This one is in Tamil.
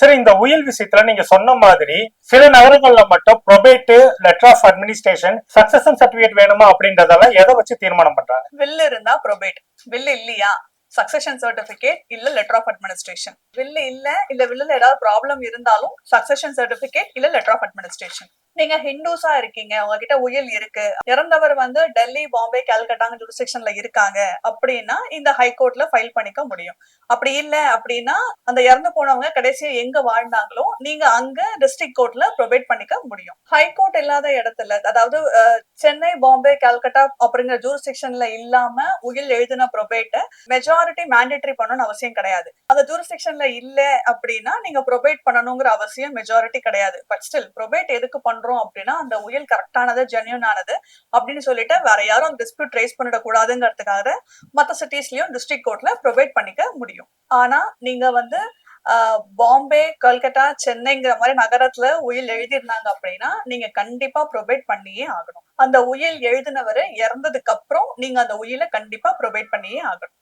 சரி இந்த உயில் விஷயத்துல நீங்க சொன்ன மாதிரி சில நகரங்கள்ல மட்டும் probate letter of administration succession certificate வேணுமா அப்படின்றதெல்லாம் எதை வச்சு தீர்மானம் பண்றாங்க? வில் இருந்தா ப்ரொபேட் வில் இல்லையா? சக்சஷன் சர்டிபிகேட் இல்ல லெட்டர் ஆஃப் அட்மினிஸ்ட்ரேஷன் வில்லு இல்ல இல்ல வில்லுல ஏதாவது ப்ராப்ளம் இருந்தாலும் சக்சஷன் சர்டிபிகேட் இல்ல லெட்டர் ஆஃப் அட்மினிஸ்ட்ரேஷன் நீங்க ஹிந்துஸா இருக்கீங்க உங்ககிட்ட உயில் இருக்கு. இறந்தவர் வந்து டெல்லி பாம்பே கல்கட்டாங்க ஜூரிஸ்டிக்ஷன்ல இருக்காங்க. அப்படின்னா இந்த ஹைகோர்ட்ல ஃபைல் பண்ணிக்க முடியும். அப்படி இல்ல அப்படின்னா அந்த இறந்து போனவங்க கடைசியா எங்க வாழ்ந்தாங்களோ நீங்க அங்க டிஸ்ட்ரிக்ட் கோர்ட்ல ப்ரொவைட் பண்ணிக்க முடியும். ஹைகோர்ட் இல்லாத இடத்துல அதாவது சென்னை பாம்பே கல்கட்டா அப்படிங்கிற ஜூரிஸ்டிக்ஷன்ல இல்லாம உயில் எழுதின ப்ரொபேட்டை மெஜாரிட்டி மேண்டேட்டரி பண்ணணும்னு அவசியம் கிடையாது. அந்த ஜூரிஸ்டிக்ஷன்ல இல்ல அப்படின்னா நீங்க ப்ரொபேட் பண்ணணுங்கிற அவசியம் மெஜாரிட்டி கிடையாது. பட் ஸ்டில் ப்ரொபேட் எதுக்கு பண்றோம்? அப்படின்னா அந்த உயில் கரெக்டானது ஜென்யூன் ஆனது அப்படின்னு சொல்லிட்டு வேற யாரும் டிஸ்பியூட் ரேஸ் பண்ணிடக்கூடாதுங்கிறதுக்காக மற்ற சிட்டிஸ்லயும் டிஸ்ட்ரிக்ட் கோர்ட்ல ப்ரொவைட் பண்ணிக்க முடியும். ஆனா நீங்க வந்து ஆஹ், பாம்பே கல்கட்டா சென்னைங்கிற மாதிரி நகரத்துல உயில் எழுதியிருந்தாங்க அப்படின்னா நீங்க கண்டிப்பா ப்ரொவைட் பண்ணியே ஆகணும். அந்த உயில் எழுதினவர் இறந்ததுக்கு அப்புறம் நீங்க அந்த உயிலை கண்டிப்பா ப்ரொவைட் பண்ணியே ஆகணும்.